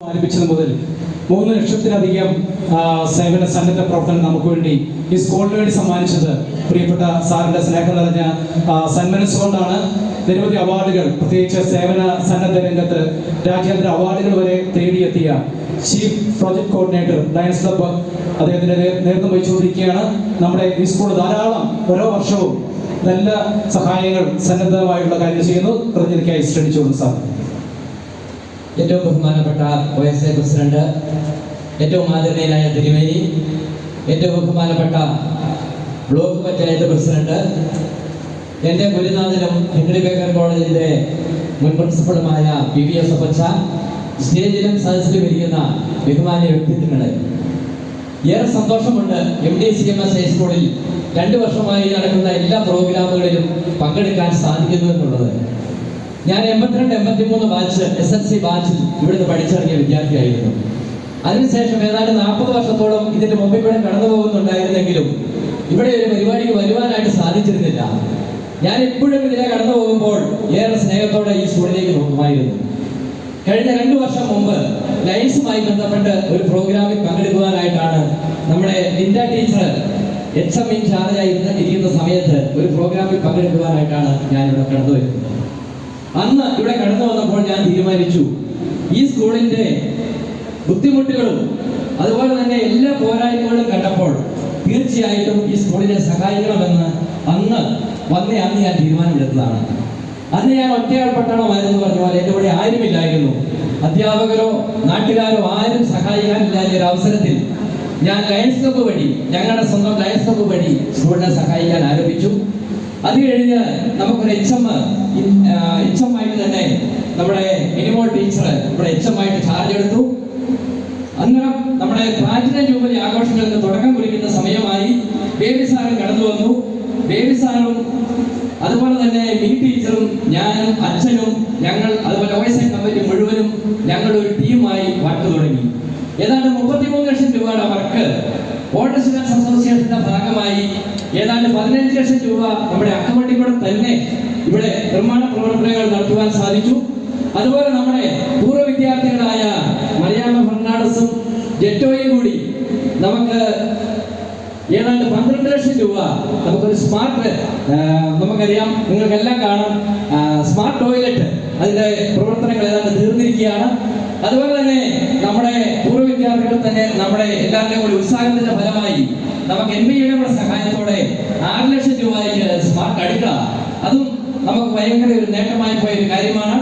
ആരംഭിച്ചത് മുതൽ മൂന്ന് ലക്ഷത്തിലധികം സേവന സന്നദ്ധ പ്രവർത്തനം നമുക്ക് വേണ്ടി ഈ സ്കൂളിന് വേണ്ടി സമ്മാനിച്ചത് പ്രിയപ്പെട്ട സാറിന്റെ സ്നേഹം നിറഞ്ഞ ആ, സന്മനസ് കൊണ്ടാണ് നിരവധി അവാർഡുകൾ പ്രത്യേകിച്ച് സേവന സന്നദ്ധ രംഗത്ത് രാജ്യാന്തര അവാർഡുകൾ വരെ തേടിയെത്തിയ ചീഫ് പ്രോജക്ട് കോർഡിനേറ്റർ ഡയൻസ് ക്ലബ് അദ്ദേഹത്തിന്റെ നേതൃത്വം വഹിച്ചുകൊണ്ടിരിക്കുകയാണ്. നമ്മുടെ ഈ സ്കൂൾ ധാരാളം ഓരോ വർഷവും നല്ല സഹായങ്ങൾ സന്നദ്ധമായുള്ള കാര്യങ്ങൾ ചെയ്യുന്നു. പ്രതിനിധിക്കായി ശ്രമിച്ചുകൊണ്ട് സാർ. ഏറ്റവും ബഹുമാനപ്പെട്ട ഒ എസ് എ പ്രസിഡന്റ് ഏറ്റവും ആദരണീയനായ തിരുമേനി ഏറ്റവും ബഹുമാനപ്പെട്ട ബ്ലോക്ക് പഞ്ചായത്ത് പ്രസിഡന്റ് എന്റെ ഗുരുനാഥനും ഹെൻറി ബേക്കർ കോളേജിന്റെ മുൻ പ്രിൻസിപ്പളുമായ പി വി എസ് അപ്പച്ച സ്റ്റേജിലും സദസ്സിലും ഇരിക്കുന്ന ബഹുമാന്യ വ്യക്തിത്വങ്ങൾ ഏറെ സന്തോഷമുണ്ട് M D C M S ഹൈസ്കൂളിൽ രണ്ട് വർഷമായി നടക്കുന്ന എല്ലാ പ്രോഗ്രാമുകളിലും പങ്കെടുക്കാൻ സാധിക്കുന്നു എന്നുള്ളത്. ഞാൻ എൺപത്തിരണ്ട് എൺപത്തിമൂന്ന് ബാച്ച് എസ് എൽ സി ബാച്ചിൽ ഇവിടുന്ന് പഠിച്ചിറങ്ങിയ വിദ്യാർത്ഥിയായിരുന്നു. അതിനുശേഷം ഏതാണ്ട് നാൽപ്പത് വർഷത്തോളം ഇതിന്റെ മുമ്പിൽ കൂടെ കടന്നു പോകുന്നുണ്ടായിരുന്നെങ്കിലും ഇവിടെ ഒരു പരിപാടിക്ക് വരുവാനായിട്ട് സാധിച്ചിരുന്നില്ല. ഞാൻ എപ്പോഴും ഇതിനെ കടന്നു പോകുമ്പോൾ ഏറെ സ്നേഹത്തോടെ ഈ സ്കൂളിലേക്ക് നോക്കുമായിരുന്നു. കഴിഞ്ഞ രണ്ടു വർഷം മുമ്പ് ലൈൻസുമായി ബന്ധപ്പെട്ട് ഒരു പ്രോഗ്രാമിൽ പങ്കെടുക്കുവാനായിട്ടാണ് നമ്മുടെ Linda teacher H M in ചാർജായി ഇരിക്കുന്ന സമയത്ത് ഒരു പ്രോഗ്രാമിൽ പങ്കെടുക്കുവാനായിട്ടാണ് ഞാൻ ഇവിടെ കടന്നു വരുന്നത് അന്ന് ഇവിടെ കടന്നു വന്നപ്പോൾ ഞാൻ തീരുമാനിച്ചു. ഈ സ്കൂളിന്റെ ബുദ്ധിമുട്ടുകളും അതുപോലെ തന്നെ എല്ലാ പോരായ്മകളും കണ്ടപ്പോൾ തീർച്ചയായിട്ടും ഈ സ്കൂളിനെ സഹായിക്കണമെന്ന് അന്ന് വന്നേ അന്ന് ഞാൻ തീരുമാനമെടുത്തതാണ്. അന്ന് ഞാൻ ഒറ്റയാൾ പട്ടണമായിരുന്നു പറഞ്ഞ പോലെ എന്റെ കൂടെ ആരുമില്ലായിരുന്നു. അധ്യാപകരോ നാട്ടുകാരോ ആരും സഹായിക്കാനില്ലാത്ത ഒരു അവസരത്തിൽ ഞാൻ ലയൻസ് ക്ലബ്ബ് വഴി ഞങ്ങളുടെ സ്വന്തം ലയൻസ് ക്ലബ്ബ് വഴി സ്കൂളിനെ സഹായിക്കാൻ ആരംഭിച്ചു. അത് കഴിഞ്ഞ് നമുക്കൊരു എച്ച് എം എച്ച് എം ആയിട്ട് തന്നെ നമ്മുടെ മിനിമോൾ ടീച്ചർ നമ്മുടെ എച്ച് എം ആയിട്ട് ചാർജ് എടുത്തു. അന്നേരം നമ്മുടെ പ്ലാറ്റിനം ജൂബിലി ആഘോഷങ്ങൾക്ക് തുടക്കം കുറിക്കുന്ന സമയമായി ബേബി സാറും കടന്നു വന്നു. ബേബി സാറും അതുപോലെ തന്നെ മിനി ടീച്ചറും ഞാനും അച്ഛനും ഞങ്ങൾ അതുപോലെ ഓയസ് കമ്മിറ്റി മുഴുവനും ഞങ്ങൾ ഒരു ടീമായി വർക്ക് തുടങ്ങി. ഏതാണ്ട് മുപ്പത്തിമൂന്ന് ലക്ഷം രൂപയുടെ വർക്ക് സ്റ്റുഡൻസ് അസോസിയേഷന്റെ ഭാഗമായി ഏതാണ്ട് പതിനഞ്ച് ലക്ഷം രൂപ നമ്മുടെ അക്കമട്ടിക്കൂടെ തന്നെ ഇവിടെ നിർമ്മാണ പ്രവർത്തനങ്ങൾ നടത്തുവാൻ സാധിച്ചു. അതുപോലെ നമ്മുടെ പൂർവ വിദ്യാർത്ഥികളായ മലയാള ഫെർണാണ്ടസും ജെറ്റോയും കൂടി നമുക്ക് ഏതാണ്ട് പന്ത്രണ്ട് ലക്ഷം രൂപ നമുക്കൊരു സ്മാർട്ട് നമുക്കറിയാം നിങ്ങൾക്കെല്ലാം കാണാം. സ്മാർട്ട് ടോയ്ലറ്റ് അതിന്റെ പ്രവർത്തനങ്ങൾ ഏതാണ്ട് തീർന്നിരിക്കുകയാണ്. അതുപോലെ തന്നെ നമ്മുടെ പൂർവ വിദ്യാർത്ഥികൾ തന്നെ നമ്മുടെ എല്ലാവരുടെയും കൂടി ഉത്സാഹത്തിന്റെ ഫലമായി നമുക്ക് എൻ ബി കൂടെ സഹായത്തോടെ ആറ് ലക്ഷം രൂപയ്ക്ക് സ്മാർട്ട് അടുക്കള അതും നമുക്ക് ഭയങ്കര ഒരു നേട്ടമായി പോയ ഒരു കാര്യമാണ്.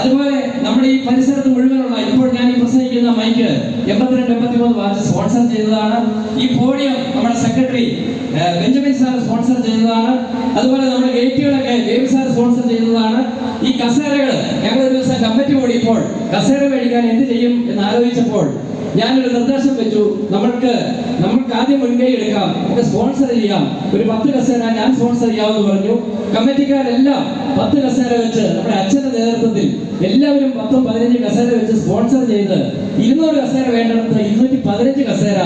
അതുപോലെ നമ്മുടെ ഈ പരിസരത്ത് മുഴുവനുള്ള ഇപ്പോൾ ഞാൻ ഈ പ്രസംഗിക്കുന്ന മൈക്ക് എൺപത്തിരണ്ട് എൺപത്തി മൂന്ന് വാച്ച് സ്പോൺസർ ചെയ്തതാണ്. ഈ പോഡിയം നമ്മുടെ സെക്രട്ടറി ബെഞ്ചമിൻ സാർ സ്പോൺസർ ചെയ്തതാണ്. അതുപോലെ നമ്മുടെ ഗേറ്റുകളൊക്കെ ബേബി സാർ സ്പോൺസർ ചെയ്തതാണ്. ഈ കസേരകൾ ഞങ്ങൾ ഒരു ദിവസം കമ്മിറ്റി കൂടിയപ്പോൾ കസേര മേടിക്കാൻ എന്ത് ചെയ്യും എന്ന് ആലോചിച്ചപ്പോൾ ഞാനൊരു നിർദ്ദേശം വെച്ചു. നമ്മൾക്ക് നമ്മൾക്ക് ആദ്യം മുൻകൈ എടുക്കാം. ഒക്കെ സ്പോൺസർ ചെയ്യാം. ഒരു പത്ത് കസേര ഞാൻ സ്പോൺസർ ചെയ്യാമെന്ന് പറഞ്ഞു. കമ്മിറ്റിക്കാരെല്ലാം പത്ത് കസേര വെച്ച് നമ്മുടെ അച്ഛന്റെ നേതൃത്വത്തിൽ എല്ലാവരും പത്തും പതിനഞ്ച് കസേര വെച്ച് സ്പോൺസർ ചെയ്ത് ഇരുന്നൂറ് കസേര വേണ്ടത് ഇരുന്നൂറ്റി പതിനഞ്ച് കസേര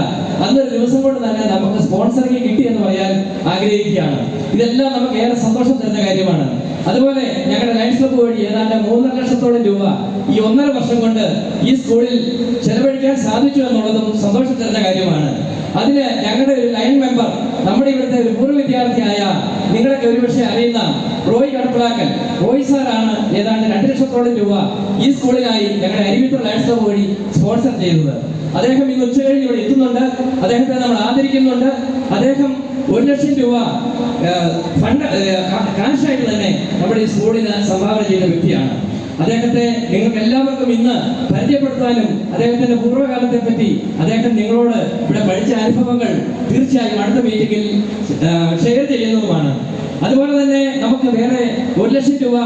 അന്നൊരു ദിവസം കൊണ്ട് തന്നെ നമുക്ക് സ്പോൺസറിങ് കിട്ടി എന്ന് പറയാൻ ആഗ്രഹിക്കുകയാണ്. ഇതെല്ലാം നമുക്ക് ഏറെ സന്തോഷം തരുന്ന കാര്യമാണ്. അതുപോലെ ഞങ്ങളുടെ ലയൺസ് ക്ലബ്ബ് വഴി ഏതാണ്ട് മൂന്നര ലക്ഷത്തോളം രൂപ ഈ ഒന്നര വർഷം കൊണ്ട് ഈ സ്കൂളിൽ ചെലവഴിക്കാൻ സാധിച്ചു എന്നുള്ളതും സന്തോഷം തരുന്ന കാര്യമാണ്. അതിന് ഞങ്ങളുടെ ഒരു ലൈൻ മെമ്പർ നമ്മുടെ ഇവിടുത്തെ ഒരു പൂർവ വിദ്യാർത്ഥിയായ നിങ്ങളൊക്കെ ഒരുപക്ഷെ അറിയുന്ന റോയ് കടപ്പിളാക്കൽ. റോയ് സാറാണ് ഏതാണ്ട് രണ്ട് ലക്ഷത്തോളം രൂപ ഈ സ്കൂളിനായി ഞങ്ങളുടെ അരുവിത്ര ലയൺസ് ക്ലബ്ബ് വഴി സ്പോൺസർ ചെയ്തത്. അദ്ദേഹം ഇന്ന് ഉച്ചകഴിഞ്ഞ് ഇവിടെ എത്തുന്നുണ്ട്. അദ്ദേഹത്തെ നമ്മൾ ആദരിക്കുന്നുണ്ട്. അദ്ദേഹം ഒരു ലക്ഷം രൂപ ഫണ്ട് കാശായിട്ട് തന്നെ നമ്മുടെ ഈ സ്കൂളിന് സംഭാവന ചെയ്ത വ്യക്തിയാണ്. അദ്ദേഹത്തെ നിങ്ങൾക്ക് എല്ലാവർക്കും ഇന്ന് പരിചയപ്പെടുത്താനും അദ്ദേഹത്തിന്റെ പൂർവകാലത്തെ പറ്റി അദ്ദേഹം നിങ്ങളോട് ഇവിടെ പഠിച്ച അനുഭവങ്ങൾ തീർച്ചയായും അടുത്ത മീറ്റിംഗിൽ ഷെയർ ചെയ്യുന്നതുമാണ്. അതുപോലെ തന്നെ നമുക്ക് വേറെ ഒരു ലക്ഷം രൂപ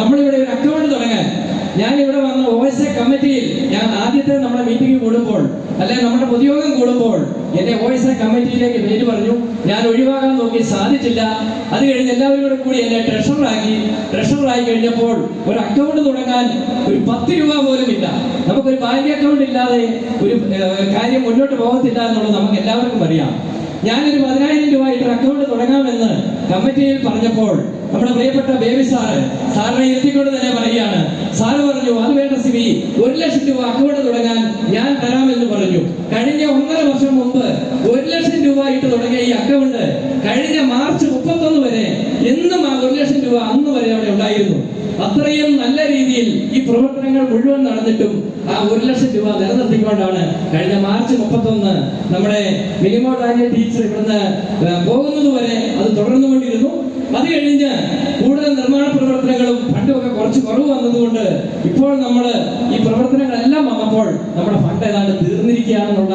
നമ്മളിവിടെ ഒരു അക്കൗണ്ട് തുടങ്ങാൻ. ഞാൻ ഇവിടെ വന്ന ഒ എസ് എ കമ്മിറ്റിയിൽ ഞാൻ ആദ്യത്തെ നമ്മുടെ മീറ്റിംഗ് കൂടുമ്പോൾ അല്ലെ നമ്മുടെ പൊതുയോഗം കൂടുമ്പോൾ എന്നെ വോയിസ് കമ്മിറ്റിയിലേക്ക് പേര് പറഞ്ഞു. ഞാൻ ഒഴിവാക്കാൻ നോക്കി സാധിച്ചില്ല. അത് കഴിഞ്ഞ് എല്ലാവരും കൂടെ എന്നെ ട്രഷറാക്കി ട്രഷറായി കഴിഞ്ഞപ്പോൾ ഒരു അക്കൗണ്ട് തുടങ്ങാൻ ഒരു പത്ത് രൂപ പോലും ഇല്ല. നമുക്കൊരു ബാങ്ക് അക്കൗണ്ട് ഇല്ലാതെ ഒരു കാര്യം മുന്നോട്ട് പോകത്തില്ല എന്നുള്ളത് നമുക്ക് എല്ലാവർക്കും അറിയാം. ഞാനൊരു പതിനായിരം രൂപ ഇട്ട് അക്കൗണ്ട് തുടങ്ങാമെന്ന് കമ്മിറ്റിയിൽ പറഞ്ഞപ്പോൾ നമ്മുടെ പ്രിയപ്പെട്ട ബേബി സാറ് സാറിനെ എത്തിക്കൊണ്ട് തന്നെ പറയുകയാണ്. സാറ് പറഞ്ഞു അത് വേണ്ട സിബി ഒരു ലക്ഷം രൂപ അക്കൗണ്ട് തുടങ്ങാൻ ഞാൻ തരാമെന്ന് പറഞ്ഞു. കഴിഞ്ഞ ഒന്നര വർഷം മുമ്പ് ഒരു ലക്ഷം രൂപ ഇട്ട് തുടങ്ങിയ ഈ അക്കൗണ്ട് കഴിഞ്ഞ മാർച്ച് മുപ്പത്തൊന്ന് വരെ എന്നും ആ ഒരു ലക്ഷം രൂപ അന്ന് വരെ അവിടെ ഉണ്ടായിരുന്നു. അത്രയും നല്ല രീതിയിൽ ഈ പ്രവർത്തനങ്ങൾ മുഴുവൻ നടന്നിട്ടും ആ ഒരു ലക്ഷം രൂപ നിലനിർത്തിക്കൊണ്ടാണ് കഴിഞ്ഞ മാർച്ച് മുപ്പത്തൊന്ന് നമ്മുടെ മിനിമോ ഡാനിയ ടീച്ചർ ഇവിടുന്ന് പോകുന്നത് വരെ അത് തുടർന്നുകൊണ്ടിരുന്നു. അത് കഴിഞ്ഞ് കൂടുതൽ നിർമ്മാണ പ്രവർത്തനങ്ങളും ഫണ്ടും ഒക്കെ കുറച്ച് കുറവ് വന്നതുകൊണ്ട് ഇപ്പോൾ നമ്മൾ ഈ പ്രവർത്തനങ്ങളെല്ലാം വന്നപ്പോൾ നമ്മുടെ ഫണ്ട് ഏതാണ്ട് തീർന്നിരിക്കുകയാണെന്നുള്ള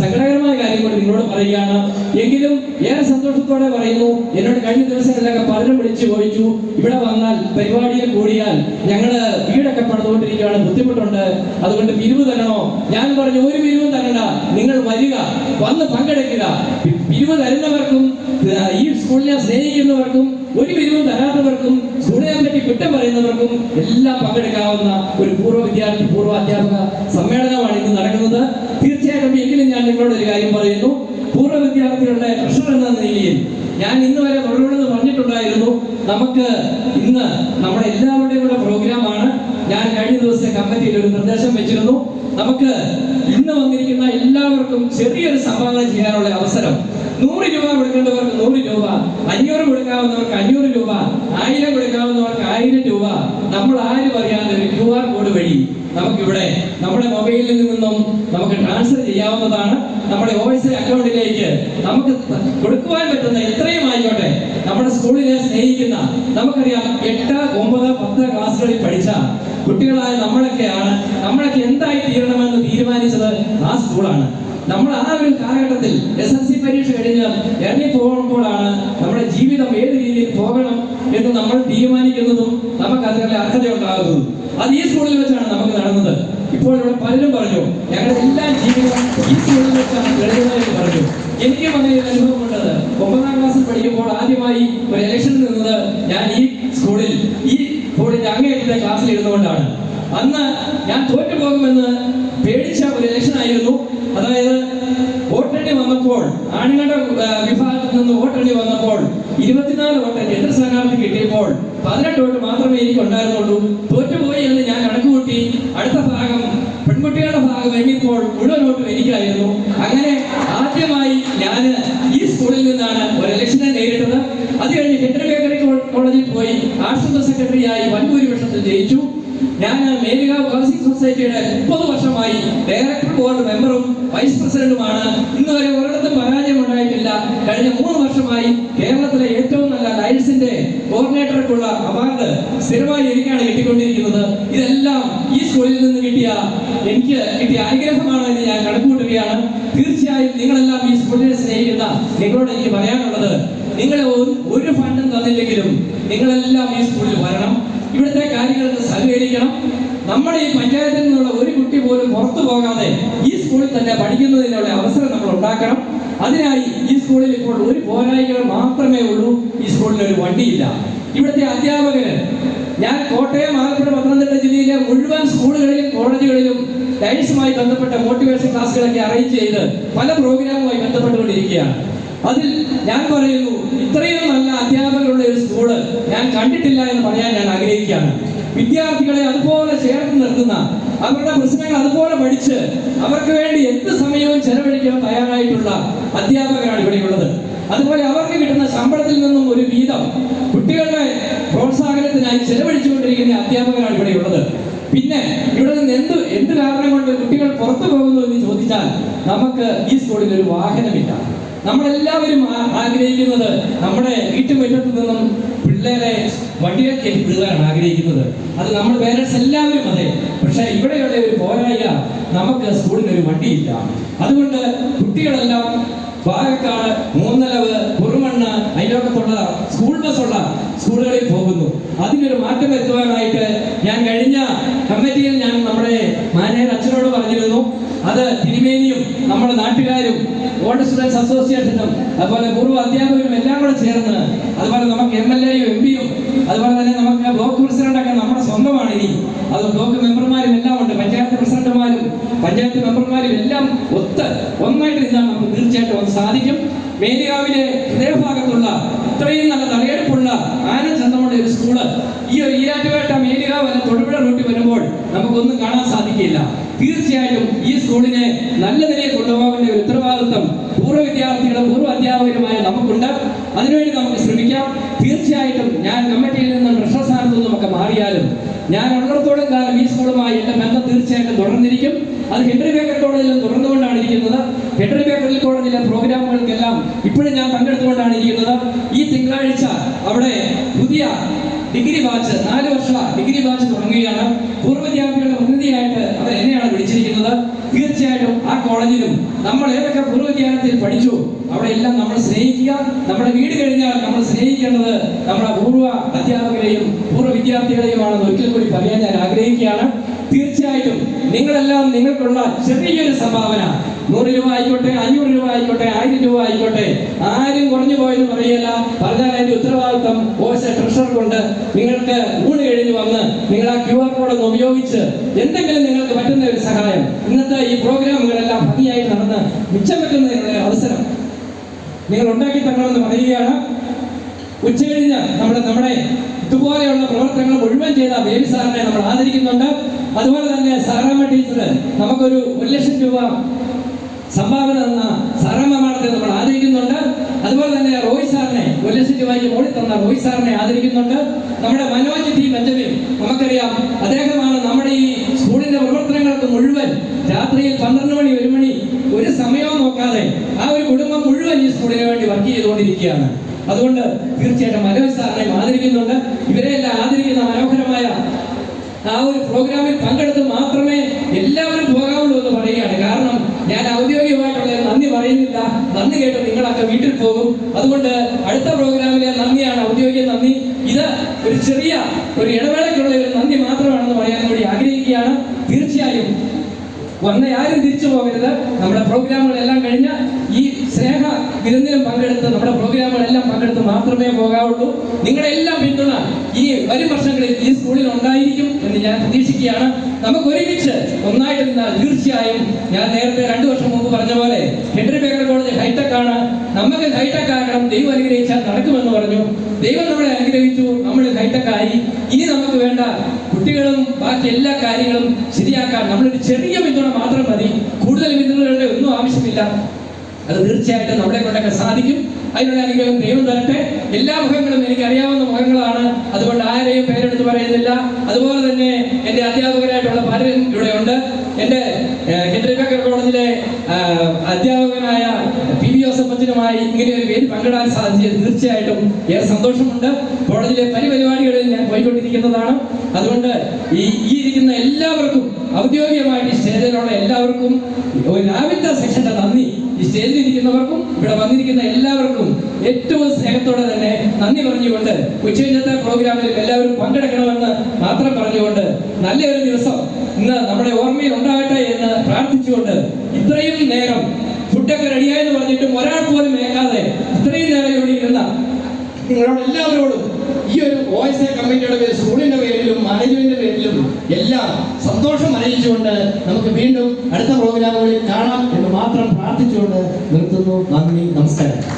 സങ്കടകരമായ കാര്യം കൂടി നിങ്ങളോട് പറയുകയാണ്. എങ്കിലും ഏറെ സന്തോഷത്തോടെ പറയുന്നു. എന്നോട് കഴിഞ്ഞ ദിവസങ്ങളിലൊക്കെ പലരും വിളിച്ചു ചോദിച്ചു. ഇവിടെ വന്നാൽ പരിപാടിയിൽ കൂടിയാൽ ഞങ്ങൾ വീടൊക്കെ പണിതുകൊണ്ടിരിക്കുകയാണ്. ബുദ്ധിമുട്ടുണ്ട്. അതുകൊണ്ട് പിരിവ് തരണോ? ഞാൻ പറഞ്ഞു ഒരു പിരിവും തരണ്ട. നിങ്ങൾ വരിക. വന്ന് പങ്കെടുക്കുക. പിരിവ് തരുന്നവർക്കും ഈ സ്കൂളിനെ സ്നേഹിക്കുന്നവർക്കും ഒരു പിരിവും തരാത്തവർക്കും സ്കൂളിനെ പറ്റി കുറ്റം പറയുന്നവർക്കും എല്ലാം പങ്കെടുക്കാവുന്ന ഒരു പൂർവ വിദ്യാർത്ഥി പൂർവ അധ്യാപക സമ്മേളനമാണ് ഇന്ന് നടക്കുന്നത്. തീർച്ചയായിട്ടും എങ്കിലും ഞാൻ നിങ്ങളോട് ഒരു കാര്യം പറയുന്നു. പൂർവ വിദ്യാർത്ഥികളുടെ ട്രഷറർ എന്ന നിലയിൽ ഞാൻ ഇന്ന് വരെ തുടരുമെന്ന് പറഞ്ഞിട്ടുണ്ടായിരുന്നു. നമുക്ക് ഇന്ന് നമ്മുടെ എല്ലാവരുടെയും കൂടെ പ്രോഗ്രാമാണ് ഞാൻ കഴിഞ്ഞ ദിവസത്തെ കമ്മിറ്റിയിൽ ഒരു നിർദ്ദേശം വെച്ചിരുന്നു. നമുക്ക് ഇന്ന് വന്നിരിക്കുന്ന എല്ലാവർക്കും ചെറിയൊരു സംഭാവന ചെയ്യാനുള്ള അവസരം നൂറ് രൂപ കൊടുക്കേണ്ടവർക്ക് നൂറ് രൂപ അഞ്ഞൂറ് കൊടുക്കാവുന്നവർക്ക് അഞ്ഞൂറ് രൂപ ആയിരം കൊടുക്കാവുന്നവർക്ക് ആയിരം രൂപ. നമ്മൾ ആരും അറിയാതെ ഒരു ക്യു ആർ കോഡ് വഴി നമുക്കിവിടെ നമ്മുടെ മൊബൈലിൽ നിന്നും നമുക്ക് ട്രാൻസ്ഫർ ചെയ്യാവുന്നതാണ്. നമ്മുടെ ഓഫീസ് അക്കൗണ്ടിലേക്ക് നമുക്ക് കൊടുക്കുവാൻ പറ്റുന്ന എത്രയും ആയിക്കോട്ടെ. നമ്മുടെ സ്കൂളിനെ സ്നേഹിക്കുന്ന നമുക്കറിയാം എട്ട് ഒമ്പത് പത്ത് ക്ലാസ്സുകളിൽ പഠിച്ച കുട്ടികളായ നമ്മളൊക്കെയാണ് നമ്മളൊക്കെ എന്തായി തീരണമെന്ന് തീരുമാനിച്ചത് ആ സ്കൂളാണ്. നമ്മൾ ആ ഒരു കാലഘട്ടത്തിൽ എസ് എൽ സി പരീക്ഷ കഴിഞ്ഞ് ഇറങ്ങി പോകുമ്പോഴാണ് നമ്മുടെ ജീവിതം ഏത് രീതിയിൽ പോകണം എന്ന് നമ്മൾ തീരുമാനിക്കുന്നതും നമുക്ക് അതിനുള്ള അർഹത ഉണ്ടാകുന്നതും. അത് ഈ സ്കൂളിൽ വെച്ചാണ് നമുക്ക് നടന്നത്. ഇപ്പോൾ ഇവിടെ പലരും പറഞ്ഞു ഞങ്ങളുടെ എല്ലാ ജീവിതം ഈ സ്കൂളിൽ വെച്ചാണ് കഴിയുന്നതെന്ന് പറഞ്ഞു. എനിക്കും അങ്ങനെ ഒരു അനുഭവം ഉണ്ടത് ഒമ്പതാം ക്ലാസ്സിൽ പഠിക്കുമ്പോൾ ആദ്യമായി ഒരു ഇലക്ഷനിൽ നിന്നത് ഞാൻ ഈ സ്കൂളിൽ ഈ സ്കൂളിന്റെ അങ്ങേയറ്റത്തെ ക്ലാസ്സിൽ ഇരുന്നുകൊണ്ടാണ്. അന്ന് ഞാൻ തോറ്റു പോകുമെന്ന് പേടിച്ച ഒരു ഇലക്ഷൻ ആയിരുന്നു അതായത് വോട്ടെണ്ണി വന്നപ്പോൾ ആണുങ്ങളുടെ വിഭാഗത്തിൽ നിന്ന് വോട്ടെണ്ണി വന്നപ്പോൾ ഇരുപത്തിനാല് വോട്ട് എതിർ സ്ഥാനാർത്ഥി കിട്ടിയപ്പോൾ പതിനെട്ട് വോട്ട് മാത്രമേ എനിക്ക് ഉണ്ടായിരുന്നുള്ളൂ. തോറ്റുപോയി എന്ന് ഞാൻ കണക്കുകൂട്ടി. അടുത്ത ഭാഗം പെൺകുട്ടികളുടെ ഭാഗം എണ്ണിയപ്പോൾ മുഴുവൻ വോട്ടും എനിക്കായിരുന്നു. അങ്ങനെ ആദ്യമായി ഞാൻ ഈ സ്കൂളിൽ നിന്നാണ് ഒരു ഇലക്ഷനെ നേരിട്ടത്. അത് കഴിഞ്ഞ് ഹെൻറി ബേക്കറി കോളേജിൽ പോയി ആർട്സ് സെക്രട്ടറിയായി വൻഭൂരിപക്ഷത്തിൽ ജയിച്ചു. ഞാൻ മേലുകാവ് ഹൗസിംഗ് സൊസൈറ്റിയുടെ മുപ്പത് വർഷമായി ഡയറക്ടർ ബോർഡ് മെമ്പറും വൈസ് പ്രസിഡന്റുമാണ്. ഇന്ന് വരെ ഒരിടത്തും പരാജയം ഉണ്ടായിട്ടില്ല കഴിഞ്ഞ മൂന്ന് വർഷമായി കേരളത്തിലെ ഏറ്റവും നല്ല ലൈൻസിന്റെ കോർഡിനേറ്റർക്കുള്ള അവാർഡ് സ്ഥിരമായി എനിക്കാണ് കിട്ടിക്കൊണ്ടിരിക്കുന്നത്. ഇതെല്ലാം ഈ സ്കൂളിൽ നിന്ന് കിട്ടിയ എനിക്ക് കിട്ടിയ അനുഗ്രഹമാണ് എന്ന് ഞാൻ കണക്കുകൂട്ടുകയാണ്. തീർച്ചയായും നിങ്ങളെല്ലാം ഈ സ്കൂളിനെ സ്നേഹിക്കുന്ന നിങ്ങളോട് എനിക്ക് പറയാനുള്ളത് നിങ്ങൾ ഒരു ഫണ്ടും തന്നില്ലെങ്കിലും നിങ്ങളെല്ലാം ഈ സ്കൂളിൽ വരണം. ഇവിടുത്തെ കാര്യങ്ങൾക്ക് സഹകരിക്കണം നമ്മുടെ ഈ പഞ്ചായത്തിൽ നിന്നുള്ള ഒരു കുട്ടി പോലും പുറത്തു പോകാതെ ഈ സ്കൂളിൽ തന്നെ പഠിക്കുന്നതിനുള്ള അവസരം നമ്മൾ ഉണ്ടാക്കണം. അതിനായി ഈ സ്കൂളിൽ ഇപ്പോൾ ഒരു പോരായ്മകൾ മാത്രമേ ഉള്ളൂ. ഈ സ്കൂളിൽ ഒരു വണ്ടിയില്ല. ഇവിടുത്തെ അധ്യാപകര് ഞാൻ കോട്ടയം ആലപ്പുഴ പത്തനംതിട്ട ജില്ലയിലെ മുഴുവൻ സ്കൂളുകളിലും കോളേജുകളിലും ലൈൻസുമായി ബന്ധപ്പെട്ട മോട്ടിവേഷൻ ക്ലാസ്സുകളൊക്കെ അറേഞ്ച് ചെയ്ത് പല പ്രോഗ്രാമുമായി ബന്ധപ്പെട്ടുകൊണ്ടിരിക്കുകയാണ്. അതിൽ ഞാൻ പറയുന്നു ഇത്രയും നല്ല അധ്യാപകരുള്ള ഒരു സ്കൂൾ ഞാൻ കണ്ടിട്ടില്ല എന്ന് പറയാൻ ഞാൻ ആഗ്രഹിക്കുകയാണ്. വിദ്യാർത്ഥികളെ അതുപോലെ ചേർത്ത് നിർത്തുന്ന അവരുടെ പ്രശ്നങ്ങൾ അതുപോലെ പഠിച്ച് അവർക്ക് വേണ്ടി എന്ത് സമയവും ചെലവഴിക്കാൻ തയ്യാറായിട്ടുള്ള അധ്യാപകരാണ് ഇവിടെയുള്ളത്. അതുപോലെ അവർക്ക് കിട്ടുന്ന ശമ്പളത്തിൽ നിന്നും ഒരു വീതം കുട്ടികളുടെ പ്രോത്സാഹനത്തിനായി ചെലവഴിച്ചുകൊണ്ടിരിക്കുന്ന അധ്യാപകരാണ് ഇവിടെയുള്ളത്. പിന്നെ ഇവിടെ നിന്ന് എന്ത് എന്ത് കാരണം കൊണ്ട് കുട്ടികൾ പുറത്തു പോകുന്നു എന്ന് ചോദിച്ചാൽ നമുക്ക് ഈ സ്കൂളിൽ ഒരു വാഹനമില്ല. നമ്മളെല്ലാവരും ആഗ്രഹിക്കുന്നത് നമ്മുടെ വീട്ടുമുറ്റത്ത് നിന്നും പിള്ളേരെ വണ്ടിയിലേക്ക് വിടുകയാണ് ആഗ്രഹിക്കുന്നത്. അത് നമ്മൾ പേരൻസ് എല്ലാവരും അതെ. പക്ഷെ ഇവിടെയുള്ള ഒരു പോരായ നമുക്ക് സ്കൂളിൽ ഒരു വണ്ടിയില്ല. അതുകൊണ്ട് കുട്ടികളെല്ലാം പാലക്കാട് മൂന്നലവ് കുറുമണ്ണ് അയലോക്കത്തുള്ള സ്കൂൾ ബസ്സുള്ള സ്കൂളുകളിൽ പോകുന്നു. അതിനൊരു മാറ്റം വരുത്തുവാനായിട്ട് ഞാൻ കഴിഞ്ഞ കമ്മിറ്റിയിൽ ഞാൻ നമ്മുടെ മാനേജർ അച്ഛനോട് പറഞ്ഞിരുന്നു. അത് തിരുമേനിയും നമ്മുടെ നാട്ടുകാരും ഓൾഡ് സ്റ്റുഡൻസ് അസോസിയേഷനും അതുപോലെ പൂർവ അധ്യാപകരും എല്ലാം കൂടെ ചേർന്ന് അതുപോലെ നമുക്ക് എം എൽ എയും എം പിയും അതുപോലെ തന്നെ നമുക്ക് ബ്ലോക്ക് പ്രസിഡന്റൊക്കെ നമ്മുടെ സ്വന്തമാണ് ഇനി. അത് ബ്ലോക്ക് മെമ്പർമാരും എല്ലാം ഉണ്ട് പഞ്ചായത്ത് പ്രസിഡന്റുമാരും പഞ്ചായത്ത് മെമ്പർമാരും എല്ലാം ഒത്ത് ഒന്നായിട്ട് ഇതാണ് നമുക്ക് തീർച്ചയായിട്ടും അത് സാധിക്കും. മേലിയാവിലെ ഹൃദയഭാഗത്തുള്ള ഇത്രയും നല്ല തലയെടുപ്പുള്ള ആനച്ചന്തമുള്ള ഒരു സ്കൂൾ ഈ ഒരു ഈരാറ്റുപേട്ട മേലുകാവ് നമുക്കൊന്നും കാണാൻ സാധിക്കില്ല. തീർച്ചയായും ഈ സ്കൂളിനെ നല്ല നിലയിൽ കൊണ്ടുപോകേണ്ട ഒരു ഉത്തരവാദിത്വം പൂർവ വിദ്യാർത്ഥികളും പൂർവ അധ്യാപകരുമായ നമുക്കുണ്ട്. അതിനുവേണ്ടി നമുക്ക് ശ്രമിക്കാം. തീർച്ചയായിട്ടും ഞാൻ കമ്മിറ്റിയിൽ നിന്നും ട്രഷർ സ്ഥാനത്തു നിന്നും ഒക്കെ മാറിയാലും ഞാൻ ഉള്ളിടത്തോളം കാലം ഈ സ്കൂളുമായി എന്റെ ബന്ധം തീർച്ചയായിട്ടും തുടർന്നിരിക്കും. അത് ഹെൻറി ബേക്കർ കോളേജിലും തുടർന്നുകൊണ്ടാണ് ഇരിക്കുന്നത്. ഹെൻറി ബേക്കർ കോളേജിലെ പ്രോഗ്രാമുകൾക്കെല്ലാം ഇപ്പോഴും ഞാൻ പങ്കെടുത്തുകൊണ്ടാണ് ഇരിക്കുന്നത്. ഈ തിങ്കളാഴ്ച അവിടെ പുതിയ ഡിഗ്രി ബാച്ച് നാല് വർഷ ഡിഗ്രി ബാച്ച് തുടങ്ങുകയാണ്. പൂർവ വിദ്യാർത്ഥികളുടെ പ്രതിനിധിയായിട്ട് അവർ എന്നെയാണ് വിളിച്ചിരിക്കുന്നത്. തീർച്ചയായിട്ടും ആ കോളേജിലും നമ്മൾ ഏതൊക്കെ പൂർവ വിദ്യാലയത്തിൽ പഠിച്ചു അവിടെ എല്ലാം നമ്മൾ സ്നേഹിക്കുക. നമ്മുടെ വീട് കഴിഞ്ഞാൽ നമ്മൾ സ്നേഹിക്കേണ്ടത് നമ്മുടെ പൂർവ അധ്യാപകരെയും പൂർവ വിദ്യാർത്ഥികളെയുമാണെന്ന് ഒരിക്കൽ കൂടി പറയാൻ ഞാൻ ആഗ്രഹിക്കുകയാണ്. തീർച്ചയായിട്ടും നിങ്ങളെല്ലാം നിങ്ങൾക്കുള്ള ചെറിയൊരു സംഭാവന. നൂറ് രൂപ ആയിക്കോട്ടെ അഞ്ഞൂറ് രൂപ ആയിക്കോട്ടെ ആയിരം രൂപ ആയിക്കോട്ടെ ആരും കുറഞ്ഞു പോയെന്ന് പറയല്ല പറഞ്ഞാൽ അതിന്റെ ഉത്തരവാദിത്വം ഓശ ട്രഷർ കൊണ്ട് നിങ്ങൾക്ക് ഊണ് കഴിഞ്ഞ് വന്ന് നിങ്ങൾ ആ ക്യു ആർ കോഡ് ഒന്ന് ഉപയോഗിച്ച് എന്തെങ്കിലും നിങ്ങൾക്ക് പറ്റുന്ന ഒരു സഹായം. ഇന്നത്തെ ഈ പ്രോഗ്രാമുകളെല്ലാം ഭംഗിയായിട്ട് നടന്ന് മിച്ചം വെക്കുന്നതിനുള്ള അവസരം. നിങ്ങൾ ഉണ്ടാക്കി തരണമെന്ന് പറയുകയാണ്. ഉച്ചകഴിഞ്ഞ് നമ്മുടെ നമ്മുടെ ഇതുപോലെയുള്ള പ്രവർത്തനങ്ങൾ മുഴുവൻ ചെയ്ത ബേബി സാറിനെ നമ്മൾ ആദരിക്കുന്നുണ്ട്. അതുപോലെ തന്നെ സാറാമ്മ ടീച്ചർ നമുക്കൊരു ഒരു ലക്ഷം രൂപ സംഭാവന തന്ന സാറാമ്മ മാഡത്തെ നമ്മൾ ആദരിക്കുന്നുണ്ട്. അതുപോലെ തന്നെ റോയ് സാറിനെ ഒരു ലക്ഷം രൂപയ്ക്ക് മോളി തന്ന റോയ് സാറിനെ ആദരിക്കുന്നുണ്ട്. നമ്മുടെ മനോജ് ടി ബെഞ്ചമിൻ നമുക്കറിയാം അദ്ദേഹമാണ് നമ്മുടെ ഈ സ്കൂളിന്റെ പ്രവർത്തനങ്ങൾക്ക് മുഴുവൻ രാത്രിയിൽ പന്ത്രണ്ട് മണി ഒരു മണി ഒരു സമയവും നോക്കാതെ ആ ഒരു കുടുംബം മുഴുവൻ ഈ സ്കൂളിന് വേണ്ടി വർക്ക് ചെയ്തുകൊണ്ടിരിക്കുകയാണ്. അതുകൊണ്ട് തീർച്ചയായിട്ടും മനോജ് സാറിനെ ആദരിക്കുന്നുണ്ട്. ഇവരെല്ലാം ആദരിക്കുന്ന മനോഹരമായ ആ ഒരു പ്രോഗ്രാമിൽ പങ്കെടുത്ത് മാത്രമേ എല്ലാവരും പോകാവുള്ളൂ എന്ന് പറയുകയാണ് കാരണം ഞാൻ ഔദ്യോഗികമായിട്ടുള്ള ഒരു നന്ദി പറയുന്നില്ല നന്ദി കേട്ട് നിങ്ങളൊക്കെ വീട്ടിൽ പോകും അതുകൊണ്ട് അടുത്ത പ്രോഗ്രാമിലെ നന്ദിയാണ് ഔദ്യോഗിക നന്ദി ഇത് ഒരു ചെറിയ ഒരു ഇടവേളയ്ക്കുള്ള ഒരു നന്ദി മാത്രമാണെന്ന് പറയാൻ കൂടി ആഗ്രഹിക്കുകയാണ് തീർച്ചയായും വന്ന ആരും തിരിച്ചു പോകരുത്. നമ്മുടെ പ്രോഗ്രാമുകളെല്ലാം കഴിഞ്ഞ ഈ സ്നേഹ വിരുന്നിലും പങ്കെടുത്ത് നമ്മുടെ പ്രോഗ്രാമുകളെല്ലാം പങ്കെടുത്ത് മാത്രമേ പോകാവുള്ളൂ. നിങ്ങളുടെ എല്ലാം പിന്തുണ ഈ വരും വർഷങ്ങളിൽ ഈ സ്കൂളിൽ ഉണ്ടായിരിക്കും എന്ന് ഞാൻ പ്രതീക്ഷിക്കുകയാണ്. നമുക്ക് ഒരുമിച്ച് ഒന്നായിട്ട് നിന്നാൽ തീർച്ചയായും ഞാൻ നേരത്തെ രണ്ടു വർഷം മുമ്പ് പറഞ്ഞ പോലെ ഹെൻറി ബേക്കർ കോളേജ് ഹൈടെക് ആണ്. നമുക്ക് ഹൈടെക് ആകണം ദൈവം അനുഗ്രഹിച്ചാൽ നടക്കുമെന്ന് പറഞ്ഞു. ദൈവം നമ്മളെ അനുഗ്രഹിച്ചു നമ്മൾ ഹൈടെക് ആയി. ഇനി നമുക്ക് വേണ്ട കുട്ടികളും ബാക്കി എല്ലാ കാര്യങ്ങളും ശരിയാക്കാൻ നമ്മളൊരു ചെറിയ പിന്തുണ മാത്രം മതി. കൂടുതൽ പിന്തുണകളുടെ ഒന്നും ആവശ്യമില്ല. അത് തീർച്ചയായിട്ടും നമ്മളെ കൊണ്ടൊക്കെ സാധിക്കും. അതിനുള്ള അനുഗ്രഹം ദൈവം തരട്ടെ. എല്ലാ മുഖങ്ങളും എനിക്ക് അറിയാവുന്ന മുഖങ്ങളാണ്. അതുകൊണ്ട് ആരെയും പേരെടുത്ത് പറയുന്നില്ല. അതുപോലെ തന്നെ എന്റെ അധ്യാപകരായിട്ടുള്ള പലരും ഇവിടെ ഉണ്ട് എന്റെ ഹെൻറി ബേക്കർ കോളേജിലെ അധ്യാപകനായ പി. വി ജോസഫച്ചനുമായി ഇങ്ങനെ ഒരു പേര് പങ്കിടാൻ സാധിച്ചത് തീർച്ചയായിട്ടും ഏറെ സന്തോഷമുണ്ട്. കോളേജിലെ പരിപരിപാടികളിൽ ഞാൻ പോയിക്കൊണ്ടിരിക്കുന്നതാണ്. അതുകൊണ്ട് ഈ ഇരിക്കുന്ന എല്ലാവർക്കും ഔദ്യോഗികമായിട്ട് സ്റ്റേജിലുള്ള എല്ലാവർക്കും ഒരു രാവിലത്തെ സെക്ഷന്റെ നന്ദി. ഈ സ്റ്റേജിൽ ഇരിക്കുന്നവർക്കും ഇവിടെ വന്നിരിക്കുന്ന എല്ലാവർക്കും ഏറ്റവും സ്നേഹത്തോടെ തന്നെ നന്ദി പറഞ്ഞുകൊണ്ട് ഉച്ചകഴിഞ്ഞത്തെ പ്രോഗ്രാമിൽ എല്ലാവരും പങ്കെടുക്കണമെന്ന് മാത്രം പറഞ്ഞുകൊണ്ട് നല്ലൊരു ദിവസം ഇന്ന് നമ്മുടെ ഓർമ്മയിൽ ഉണ്ടാകട്ടെ എന്ന് പ്രാർത്ഥിച്ചുകൊണ്ട് ഇത്രയും നേരം ഫുഡൊക്കെ റെഡിയായെന്ന് പറഞ്ഞിട്ടും ഒരാൾ പോലും ഏക്കാതെ ഇത്രയും നേരം ഇവിടെ ഇരുന്ന നിങ്ങളോട് എല്ലാവരോടും ഈ ഒരു ഒ കമ്മിറ്റിയുടെ പേര് സ്കൂളിന്റെ പേരിലും മാനേജ്മെന്റിന്റെ പേരിലും എല്ലാം സന്തോഷം അറിയിച്ചുകൊണ്ട് നമുക്ക് വീണ്ടും അടുത്ത പ്രോഗ്രാമുകളിൽ കാണാം എന്ന് മാത്രം പ്രാർത്ഥിച്ചുകൊണ്ട് നിർത്തുന്നു. നന്ദി നമസ്കാരം.